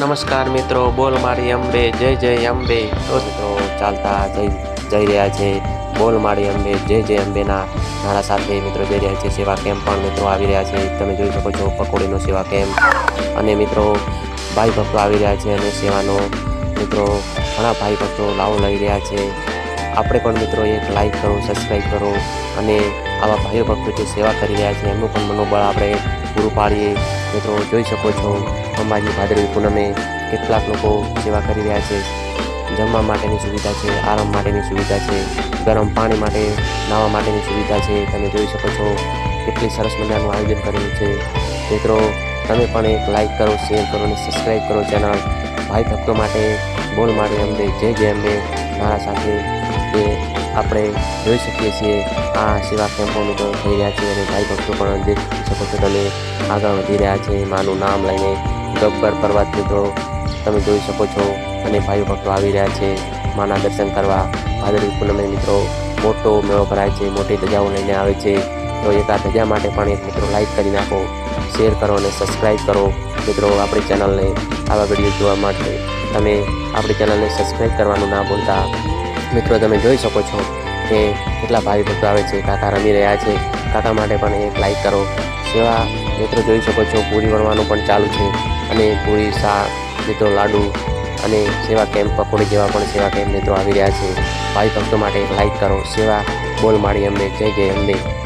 નમસ્કાર મિત્રો, બોલ મારી અંબે, જય જય અંબે. તો મિત્રો, ચાલતા જઈ જઈ રહ્યા છે બોલ મારી અંબે, જય જય અંબેના નારા સાથે મિત્રો જઈ રહ્યા છે સેવા કેમ્પ પણ મિત્રો આવી રહ્યા છે. તમે જોઈ શકો છો પકોડીનો સેવા કેમ્પ. અને મિત્રો, ભાઈ ભક્તો આવી રહ્યા છે અને સેવાનો મિત્રો ઘણા ભાઈ ભક્તો લાવો લઈ રહ્યા છે. આપણે પણ મિત્રો એક લાઈક કરો સબસ્ક્રાઈબ કરો અને આવા ભાઈઓ ભક્તો જે સેવા કરી રહ્યા છે, એમનું પણ મનોબળ આપણે પૂરું પાડીએ. મિત્રો, જોઈ શકો છો, અંબાજી ભાદરવી પૂનમે કેટલાક લોકો સેવા કરી રહ્યા છે. જમવા માટેની સુવિધા છે, આરામ માટેની સુવિધા છે, ગરમ પાણી માટે નાહવા માટેની સુવિધા છે. તમે જોઈ શકો છો કેટલી સરસ મજાનું આયોજન કરેલું છે. મિત્રો, તમે પણ એક લાઈક કરો શેર કરો અને સબસ્ક્રાઈબ કરો ચેનલ ભાઈ ભક્તો માટે બોલ માટે અમને જય જય અમને મારા સાથે એ આપણે જોઈ શકીએ છીએ, આ સેવા કેમ્પોનું પણ થઈ રહ્યા છે અને ભાઈ ભક્તો પણ દેખી શકો છો તમે આગળ વધી રહ્યા છે. માનું નામ લઈને ગબ્બર પર્વત મિત્રો, તમે જોઈ શકો છો અને ભાઈ ભક્તો આવી રહ્યા છે. માના દર્શન કરવા ભાદરવી પૂનમે મિત્રો, મોટો મેળો ભરાય છે, મોટી ધજાઓ લઈને આવે છે. તો એક આ ધજા માટે પણ એક મિત્રો લાઈક કરી નાખો શેર કરો અને સબસ્ક્રાઈબ કરો. મિત્રો, આપણી ચેનલને આવા વીડિયો જોવા માટે તમે આપણી ચેનલને સબસ્ક્રાઈબ કરવાનું ના ભૂલતા. મિત્રો, તમે જોઈ શકો છો કે કેટલા ભાવિ ભક્તો આવે છે. કાકા રમી રહ્યા છે. કાકા માટે પણ એક લાઈક કરો. સેવા મિત્રો, જોઈ શકો છો, પૂરી વણવાનું પણ ચાલુ છે. અને પૂરી શાક, મિત્રો, લાડુ અને સેવા કેમ્પ, પકોડી જેવા પણ સેવા કેમ્પ મિત્રો આવી રહ્યા છે. ભાઈ ભક્તો માટે એક લાઈક કરો. સેવા બોલ માળી અંબે. જય જય અંબે.